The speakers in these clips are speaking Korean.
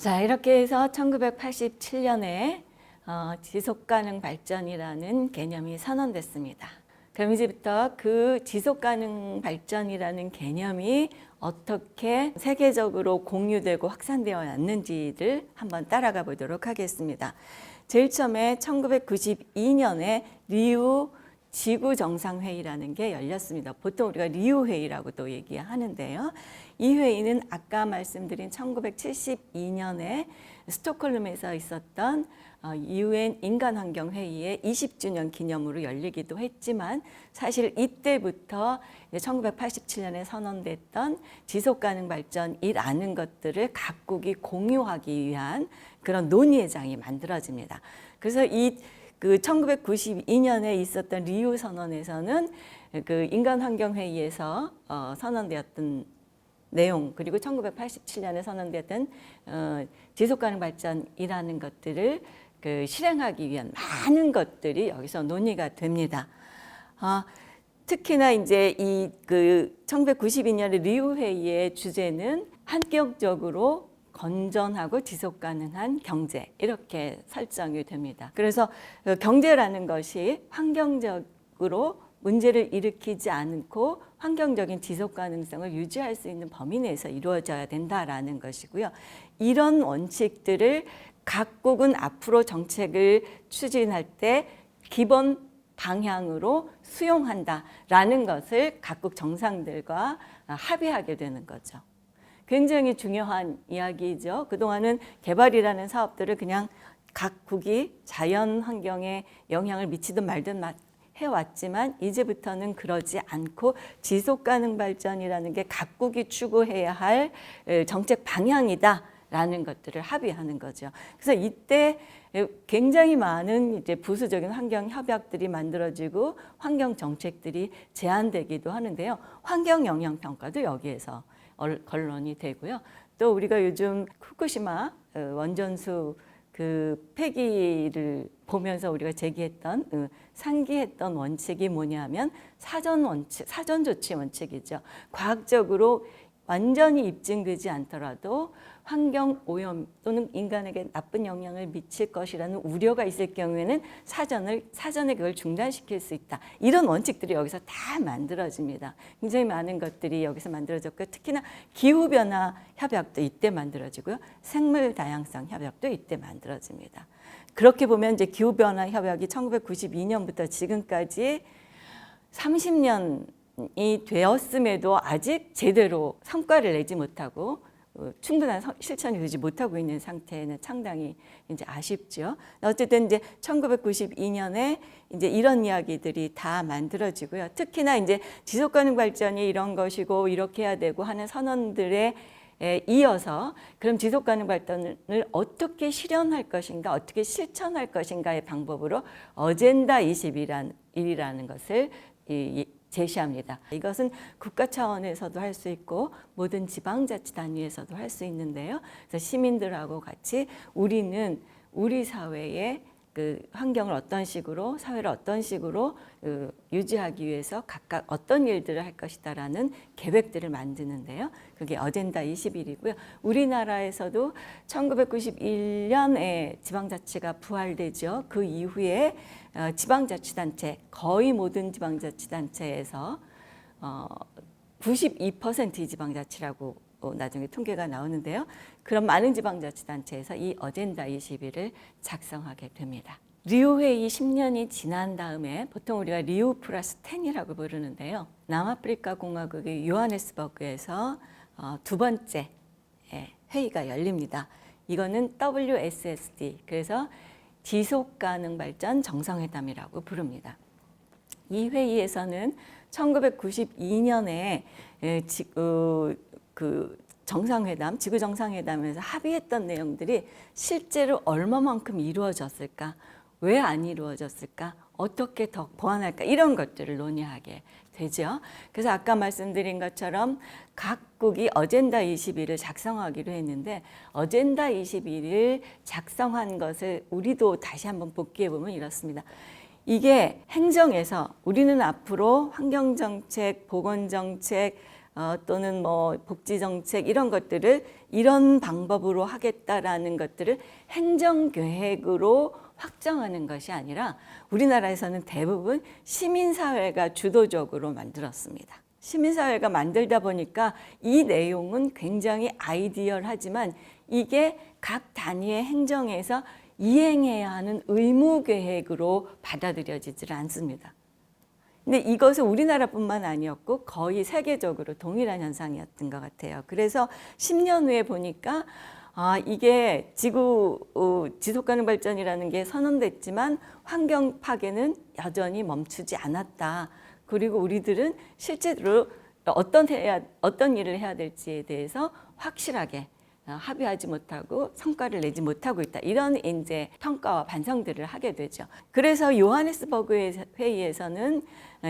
자, 이렇게 해서 1987년에 어, 지속 가능 발전이라는 개념이 선언됐습니다. 그럼 이제부터 그 지속 가능 발전이라는 개념이 어떻게 세계적으로 공유되고 확산되어 왔는지를 한번 따라가 보도록 하겠습니다. 제일 처음에 1992년에 리우 지구 정상회의라는 게 열렸습니다. 보통 우리가 리우 회의라고 또 얘기하는데요. 이 회의는 아까 말씀드린 1972년에 스톡홀름에서 있었던 유엔 인간환경 회의의 20주년 기념으로 열리기도 했지만 사실 이때부터 1987년에 선언됐던 지속가능 발전이라는 것들을 각국이 공유하기 위한 그런 논의의 장이 만들어집니다. 그래서 이 그 1992년에 있었던 리우 선언에서는 그 인간 환경 회의에서 어, 선언되었던 내용 그리고 1987년에 선언되었던 어, 지속 가능 발전이라는 것들을 그 실행하기 위한 많은 것들이 여기서 논의가 됩니다. 어, 특히나 이제 이 그 1992년의 리우 회의의 주제는 한격적으로 건전하고 지속 가능한 경제 이렇게 설정이 됩니다. 그래서 그 경제라는 것이 환경적으로 문제를 일으키지 않고 환경적인 지속 가능성을 유지할 수 있는 범위 내에서 이루어져야 된다라는 것이고요. 이런 원칙들을 각국은 앞으로 정책을 추진할 때 기본 방향으로 수용한다라는 것을 각국 정상들과 합의하게 되는 거죠. 굉장히 중요한 이야기죠. 그동안은 개발이라는 사업들을 그냥 각국이 자연 환경에 영향을 미치든 말든 해왔지만 이제부터는 그러지 않고 지속 가능 발전이라는 게 각국이 추구해야 할 정책 방향이다 라는 것들을 합의하는 거죠. 그래서 이때 굉장히 많은 이제 부수적인 환경 협약들이 만들어지고 환경 정책들이 제안되기도 하는데요. 환경 영향 평가도 여기에서 걸론이 되고요. 또 우리가 요즘 후쿠시마 어, 원전수 그 폐기를 보면서 우리가 제기했던 어, 상기했던 원칙이 뭐냐면 사전 원칙, 사전 조치 원칙이죠. 과학적으로 완전히 입증되지 않더라도 환경 오염 또는 인간에게 나쁜 영향을 미칠 것이라는 우려가 있을 경우에는 사전을 사전에 그걸 중단시킬 수 있다. 이런 원칙들이 여기서 다 만들어집니다. 굉장히 많은 것들이 여기서 만들어졌고 특히나 기후 변화 협약도 이때 만들어지고요. 생물 다양성 협약도 이때 만들어집니다. 그렇게 보면 이제 기후 변화 협약이 1992년부터 지금까지 30년 이 되었음에도 아직 제대로 성과를 내지 못하고 어, 충분한 실천이 되지 못하고 있는 상태는 상당히 이제 아쉽죠. 어쨌든 이제 1992년에 이제 이런 이야기들이 다 만들어지고요. 특히나 이제 지속 가능 발전이 이런 것이고 이렇게 해야 되고 하는 선언들에 이어서 그럼 지속 가능 발전을 어떻게 실현할 것인가, 어떻게 실천할 것인가의 방법으로 어젠다 21이라는 것을 제시합니다. 이것은 국가 차원에서도 할 수 있고 모든 지방자치 단위에서도 할 수 있는데요. 그래서 시민들하고 같이 우리는 우리 사회의 그 환경을 어떤 식으로 사회를 어떤 식으로 그 유지하기 위해서 각각 어떤 일들을 할 것이다라는 계획들을 만드는데요. 그게 어젠다 21이고요. 우리나라에서도 1991년에 지방자치가 부활되죠. 그 이후에 어, 지방자치단체 거의 모든 지방자치단체에서 어, 92%의 지방자치라고 어, 나중에 통계가 나오는데요. 그런 많은 지방자치단체에서 이 어젠다 21을 작성하게 됩니다. 리우 회의 10년이 지난 다음에 보통 우리가 리우 플러스 10이라고 부르는데요. 남아프리카 공화국의 요하네스버그에서 어, 두 번째 예, 회의가 열립니다. 이거는 WSSD 그래서 지속 가능 발전 정상회담이라고 부릅니다. 이 회의에서는 1992년에 어, 그 정상회담, 지구 정상회담에서 합의했던 내용들이 실제로 얼마만큼 이루어졌을까, 왜 안 이루어졌을까, 어떻게 더 보완할까 이런 것들을 논의하게 되죠. 그래서 아까 말씀드린 것처럼 각국이 어젠다 21을 작성하기로 했는데 어젠다 21을 작성한 것을 우리도 다시 한번 복귀해 보면 이렇습니다. 이게 행정에서 우리는 앞으로 환경정책, 보건정책, 어, 또는 뭐 복지 정책 이런 것들을 이런 방법으로 하겠다라는 것들을 행정 계획으로 확정하는 것이 아니라 우리나라에서는 대부분 시민 사회가 주도적으로 만들었습니다. 시민 사회가 만들다 보니까 이 내용은 굉장히 아이디얼하지만 이게 각 단위의 행정에서 이행해야 하는 의무 계획으로 받아들여지질 않습니다. 근데 이것은 우리나라뿐만 아니었고 거의 세계적으로 동일한 현상이었던 것 같아요. 그래서 10년 후에 보니까 아, 이게 지구 어, 지속 가능 발전이라는 게 선언됐지만 환경 파괴는 여전히 멈추지 않았다. 그리고 우리들은 실제로 어떤 해야 어떤 일을 해야 될지에 대해서 확실하게 어, 합의하지 못하고 성과를 내지 못하고 있다. 이런 이제 평가와 반성들을 하게 되죠. 그래서 요하네스버그 회의에서는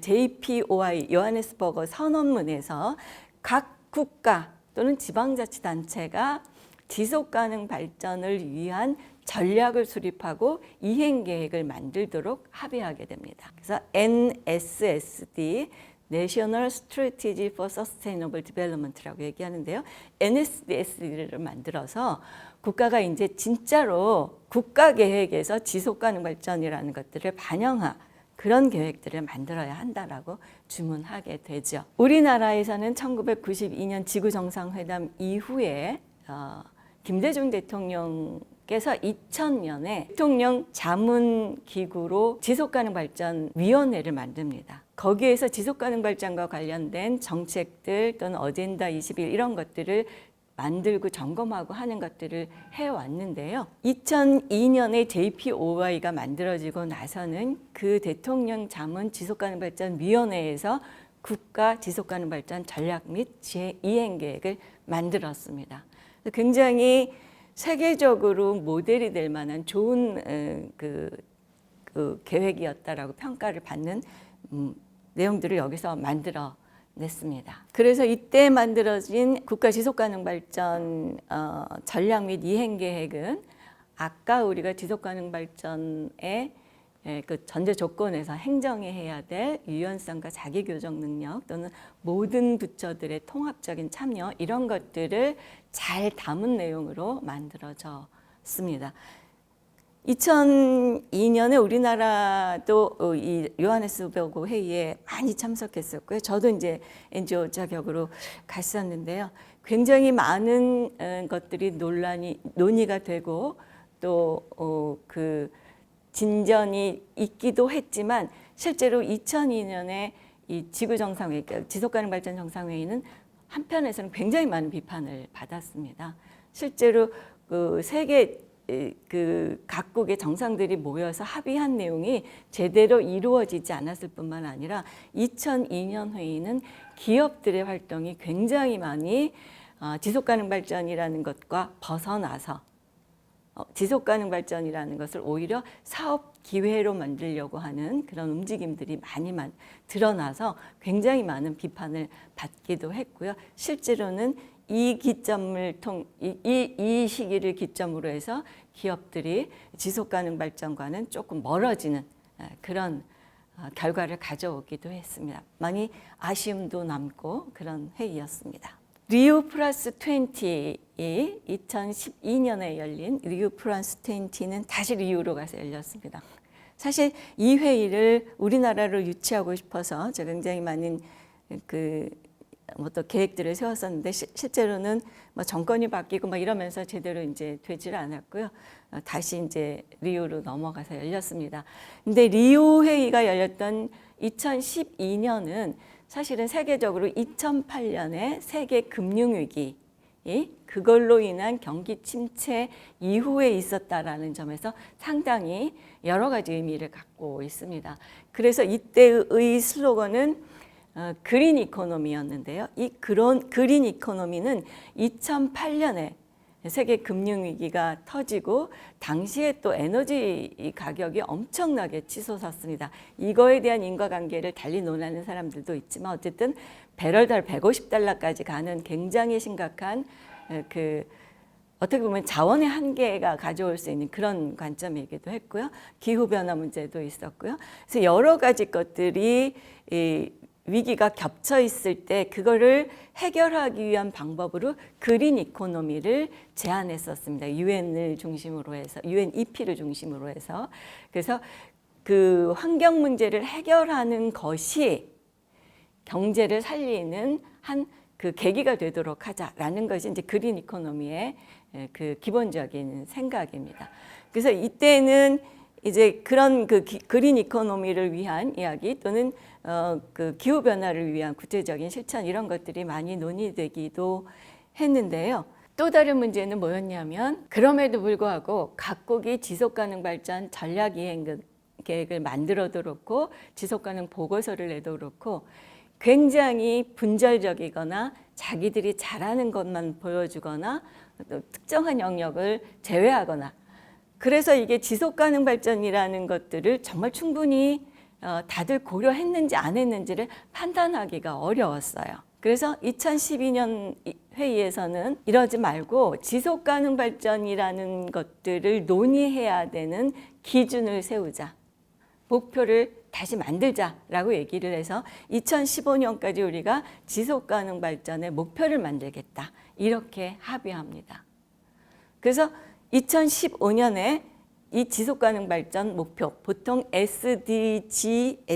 JPOI 요하네스버그 선언문에서 각 국가 또는 지방자치단체가 지속 가능 발전을 위한 전략을 수립하고 이행 계획을 만들도록 합의하게 됩니다. 그래서 NSSD National Strategy for Sustainable Development라고 얘기하는데요. NSDSD를 만들어서 국가가 이제 진짜로 국가 계획에서 지속 가능 발전이라는 것들을 반영한 그런 계획들을 만들어야 한다라고 주문하게 되죠. 우리나라에서는 1992년 지구 정상회담 이후에 어, 김대중 대통령 께서 2000년에 대통령 자문 기구로 지속가능 발전 위원회를 만듭니다. 거기에서 지속 가능 발전과 관련된 정책들 또는 어젠다 21 이런 것들을 만들고 점검하고 하는 것들을 해왔는데요. 2002년에 JPOI가 만들어지고 나서는 그 대통령 자문 지속가능발전위원회에서 국가 지속가능발전 전략 및 이행 계획을 만들었습니다. 굉장히 세계적으로 모델이 될 만한 좋은 어, 그, 그 계획이었다라고 평가를 받는 음, 내용들을 여기서 만들어 냈습니다. 그래서 이때 만들어진 국가 지속 가능 발전 어, 전략 및 이행 계획은 아까 우리가 지속 가능 발전의 예, 그 전제 조건에서 행정이 해야 될 유연성과 자기 교정 능력 또는 모든 부처들의 통합적인 참여 이런 것들을 잘 담은 내용으로 만들어졌습니다. 2002년에 우리나라도 어, 이 요하네스버그 회의에 많이 참석했었고요. 저도 이제 NGO 자격으로 갔었는데요. 굉장히 많은 어, 것들이 논란이 논의가 되고 또그 어, 진전이 있기도 했지만 실제로 2002년에 이 지구 정상회의, 그러니까 지속 가능 발전 정상회의는 한편에서는 굉장히 많은 비판을 받았습니다. 실제로 그 세계 그 각국의 정상들이 모여서 합의한 내용이 제대로 이루어지지 않았을 뿐만 아니라 2002년 회의는 기업들의 활동이 굉장히 많이 어, 지속 가능 발전이라는 것과 벗어나서 어, 지속 가능 발전이라는 것을 오히려 사업 기회로 만들려고 하는 그런 움직임들이 많이 드러나서 굉장히 많은 비판을 받기도 했고요. 실제로는 이 기점을 통, 이, 이, 이 시기를 기점으로 해서 기업들이 지속 가능 발전과는 조금 멀어지는 아, 그런 어, 결과를 가져오기도 했습니다. 많이 아쉬움도 남고 그런 회의였습니다. 리우 플러스 20이 2012년에 열린 리우 플러스 20는 다시 리우로 가서 열렸습니다. 사실 이 회의를 우리나라로 유치하고 싶어서 제가 굉장히 많은 그 어떤 계획들을 세웠었는데 시, 실제로는 뭐 정권이 바뀌고 막 이러면서 제대로 이제 되지를 않았고요. 어, 다시 이제 리우로 넘어가서 열렸습니다. 근데 리우 회의가 열렸던 2012년은 사실은 세계적으로 2008년에 세계 금융 위기 그걸로 인한 경기 침체 이후에 있었다라는 점에서 상당히 여러 가지 의미를 갖고 있습니다. 그래서 이때의 슬로건은 어, 그린 이코노미였는데요. 이 그런 그린 이코노미는 2008년에 세계 금융 위기가 터지고 당시에 또 에너지 가격이 엄청나게 치솟았습니다. 이거에 대한 인과관계를 달리 논하는 사람들도 있지만 어쨌든 배럴달 150달러까지 가는 굉장히 심각한 그 어떻게 보면 자원의 한계가 가져올 수 있는 그런 관점이기도 했고요. 기후 변화 문제도 있었고요. 그래서 여러 가지 것들이 이 위기가 겹쳐 있을 때 그거를 해결하기 위한 방법으로 그린 이코노미를 제안했었습니다. 유엔을 중심으로 해서 유엔 EP를 중심으로 해서 그래서 그 환경 문제를 해결하는 것이 경제를 살리는 한 그 계기가 되도록 하자라는 것이 이제 그린 이코노미의 에, 그 기본적인 생각입니다. 그래서 이때는 이제 그런 그 기- 그린 이코노미를 위한 이야기 또는 어, 그 기후 변화를 위한 구체적인 실천 이런 것들이 많이 논의되기도 했는데요. 또 다른 문제는 뭐였냐면 그럼에도 불구하고 각국이 지속 가능 발전 전략 이행 계획을 만들어도 그렇고 지속 가능 보고서를 내도 그렇고 굉장히 분절적이거나 자기들이 잘하는 것만 보여주거나 또 특정한 영역을 제외하거나 그래서 이게 지속 가능 발전이라는 것들을 정말 충분히 어, 다들 고려했는지 안 했는지를 판단하기가 어려웠어요. 그래서 2012년 회의에서는 이러지 말고 지속 가능 발전이라는 것들을 논의해야 되는 기준을 세우자. 목표를 다시 만들자라고 얘기를 해서 2015년까지 우리가 지속 가능 발전의 목표를 만들겠다. 이렇게 합의합니다. 그래서 2015년에 이 지속 가능 발전 목표 보통 SDGs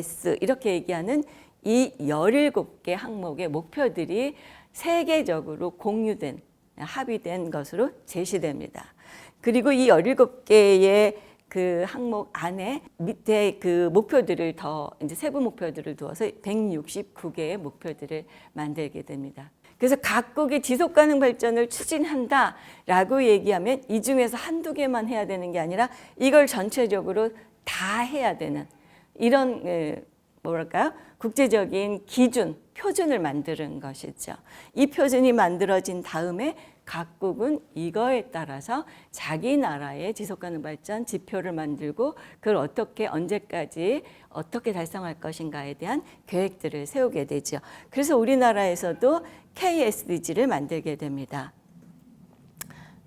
이렇게 얘기하는 이 17개 항목의 목표들이 세계적으로 공유된 합의된 것으로 제시됩니다. 그리고 이 17개의 그 항목 안에 밑에 그 목표들을 더 이제 세부 목표들을 두어서 169개의 목표들을 만들게 됩니다. 그래서 각국이 지속 가능 발전을 추진한다라고 얘기하면 이 중에서 한두 개만 해야 되는 게 아니라 이걸 전체적으로 다 해야 되는 이런 에, 뭐랄까요? 국제적인 기준, 표준을 만드는 것이죠. 이 표준이 만들어진 다음에 각국은 이거에 따라서 자기 나라의 지속 가능 발전 지표를 만들고 그걸 어떻게 언제까지 어떻게 달성할 것인가에 대한 계획들을 세우게 되죠. 그래서 우리나라에서도 KSDG를 만들게 됩니다.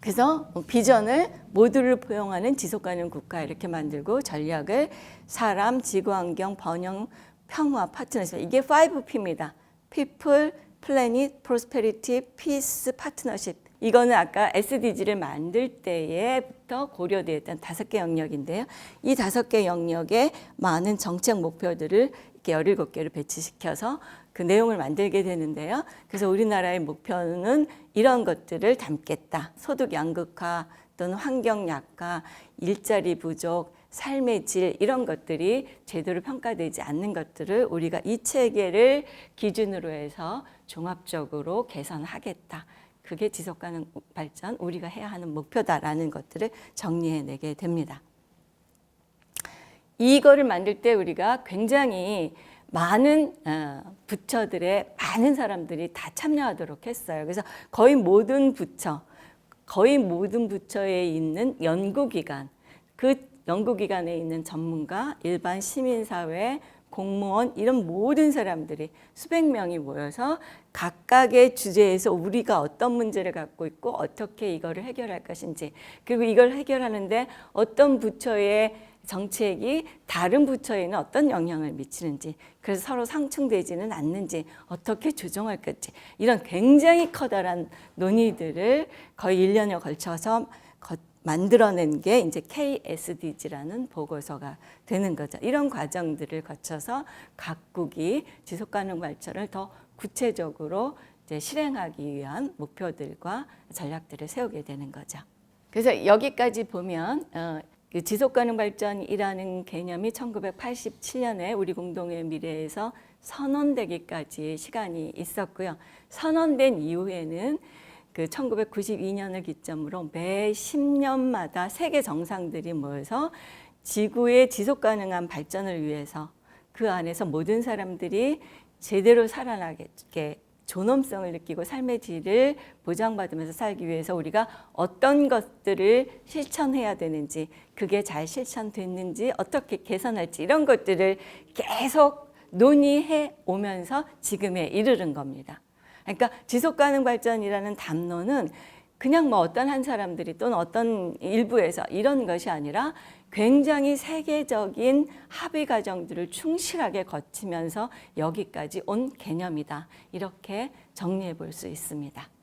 그래서 비전을 모두를 포용하는 지속 가능 국가 이렇게 만들고 전략을 사람, 지구 환경, 번영, 평화, 파트너십 이게 5P입니다. People, Planet, Prosperity, Peace, Partnership. 이거는 아까 SDG를 만들 때에부터 고려되었던 다섯 개 영역인데요. 이 다섯 개 영역에 많은 정책 목표들을 이렇게 17개를 배치시켜서 그 내용을 만들게 되는데요. 그래서 우리나라의 목표는 이런 것들을 담겠다. 소득 양극화 또는 환경 약화, 일자리 부족, 삶의 질 이런 것들이 제대로 평가되지 않는 것들을 우리가 이 체계를 기준으로 해서 종합적으로 개선하겠다. 그게 지속 가능 발전 우리가 해야 하는 목표다라는 것들을 정리해 내게 됩니다. 이거를 만들 때 우리가 굉장히 많은 어, 부처들의 많은 사람들이 다 참여하도록 했어요. 그래서 거의 모든 부처, 거의 모든 부처에 있는 연구기관, 그 연구기관에 있는 전문가, 일반 시민사회, 공무원 이런 모든 사람들이 수백 명이 모여서 각각의 주제에서 우리가 어떤 문제를 갖고 있고 어떻게 이거를 해결할 것인지 그리고 이걸 해결하는데 어떤 부처의 정책이 다른 부처에는 어떤 영향을 미치는지 그래서 서로 상충되지는 않는지 어떻게 조정할 건지 이런 굉장히 커다란 논의들을 거의 1년여 걸쳐서 거- 만들어낸 게 이제 KSDG라는 보고서가 되는 거죠. 이런 과정들을 거쳐서 각국이 지속 가능 발전을 더 구체적으로 이제 실행하기 위한 목표들과 전략들을 세우게 되는 거죠. 그래서 여기까지 보면 어, 그 지속 가능 발전이라는 개념이 1987년에 우리 공동의 미래에서 선언되기까지 시간이 있었고요. 선언된 이후에는 그 1992년을 기점으로 매 10년마다 세계 정상들이 모여서 지구의 지속 가능한 발전을 위해서 그 안에서 모든 사람들이 제대로 살아나게 존엄성을 느끼고 삶의 질을 보장받으면서 살기 위해서 우리가 어떤 것들을 실천해야 되는지 그게 잘 실천됐는지 어떻게 개선할지 이런 것들을 계속 논의해 오면서 지금에 이르는 겁니다. 그러니까 지속 가능 발전이라는 담론은 그냥 뭐 어떤 한 사람들이 또는 어떤 일부에서 이런 것이 아니라 굉장히 세계적인 합의 과정들을 충실하게 거치면서 여기까지 온 개념이다. 이렇게 정리해 볼 수 있습니다.